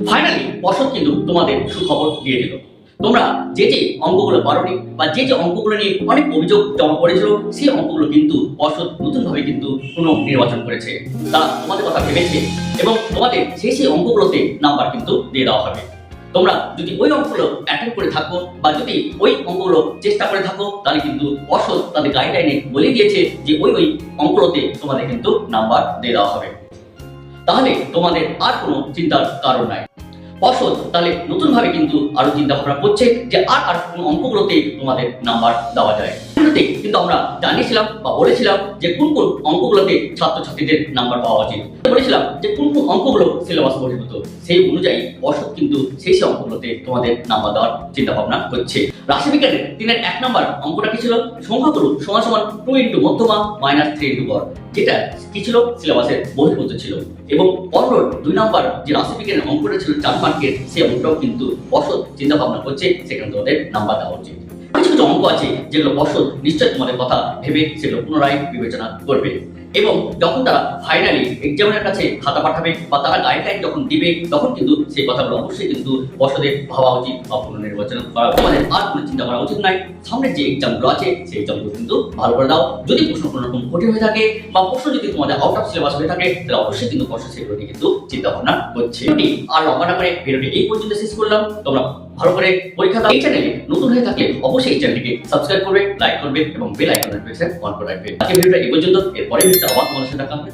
Finally পর্ষদ কিন্তু তোমাদের সুখবর দিয়ে দিল। তোমরা যে যে অঙ্কগুলো পারোনি বা যে যে অঙ্কগুলো নিয়ে অনেক অভিযোগ জমা পড়েছিল, সেই অঙ্কগুলো কিন্তু পর্ষদ নতুনভাবে কিন্তু পুনঃ নির্বাচন করেছে। তারা তোমাদের কথা ভেবেছে এবং তোমাদের সেই সেই অঙ্কগুলোতে নাম্বার কিন্তু দিয়ে দেওয়া হবে। তোমরা যদি ওই অঙ্কগুলো অ্যাটেন্ড করে থাকো বা যদি ওই অঙ্কগুলো চেষ্টা করে থাকো, তাহলে কিন্তু পর্ষদ তাদের গাইডলাইনে বলে দিয়েছে যে ওই ওই অঙ্কগুলোতে তোমাদের কিন্তু নাম্বার দিয়ে দেওয়া হবে। তাহলে তোমাদের আর কোনো চিন্তার কারণ নাই। পর্ষদ তাহলে নতুনভাবে কিন্তু আরও চিন্তা ভাবনা করছে যে আর আর কোনো অঙ্কগুলোতে তোমাদের নাম্বার দেওয়া যায়। এগুলোতে কিন্তু আমরা জানিয়েছিলাম বা বলেছিলাম যে কোন কোন অঙ্কগুলোতে ছাত্রছাত্রীদের নাম্বার পাওয়া উচিত। বলেছিলাম যে কোন কোন অঙ্কগুলো সিলেবাস বহির্ভূত সেই অনুযায়ী পর্ষদ কিন্তু সেই সেই অঙ্কগুলোতে তোমাদের নাম্বার দেওয়ার চিন্তা ভাবনা করছে। রাশিবিজ্ঞানের তিনের এক নাম্বার অঙ্কটা কি ছিল? সংখ্যাগুলো সমান সমান টু ইন্টু মধ্যমা মাইনাস থ্রি ইন্টু গড় যেটা কি ছিল? সিলেবাসের বহির্ভূত ছিল। এবং পনেরোর দুই নাম্বার যে রাশিবিজ্ঞানের অঙ্কটা ছিল চার মার্কের সেই অঙ্কটাও কিন্তু পর্ষদ চিন্তা ভাবনা করছে, সেখানে তোমাদের নাম্বার দেওয়া উচিত। কিছু কিছু আছে যেগুলো পর্ষদ নিশ্চয় তোমাদের কথা ভেবে সেগুলো পুনরায় বিবেচনা করবে। এবং যখন তারা ফাইনালি এক্সামিনের কাছে খাতা পাঠাবে বা তারা গাইডলাইন যখন দিবে, তখন কিন্তু সেই কথাগুলো অবশ্যই কিন্তু পর্ষদের ভাবা উচিত বা পুনর্নির্বাচন করা তোমাদের আর কোনো চিন্তা করা উচিত নয়। সামনে যে এক্সামগুলো আছে, সেই এক্সামগুলো কিন্তু ভালো করে দাও। যদি প্রশ্ন কোনো রকম কঠিন হয়ে থাকে বা প্রশ্ন যদি তোমাদের আউট অফ সিলেবাস হয়ে থাকে, তাহলে অবশ্যই কিন্তু পর্ষদ সেগুলো নিয়ে কিন্তু চিন্তা ভাবনা করছে। আর লম্বা করে ভিডিওটি এই পর্যন্ত শেষ করলাম। তোমরা ভালো করে পরীক্ষা এই চ্যানেলে নতুন হয়ে থাকলে অবশ্যই এই চ্যানেলটিকে সাবস্ক্রাইব করবে লাইক করবে এবং বেল আইকন নোটিফিকেশন অন করে রাখবে আজকে ভিডিওটা এই পর্যন্ত। এরপরে ভিডিওটা আবার তোমাদের সাথে দেখা হবে।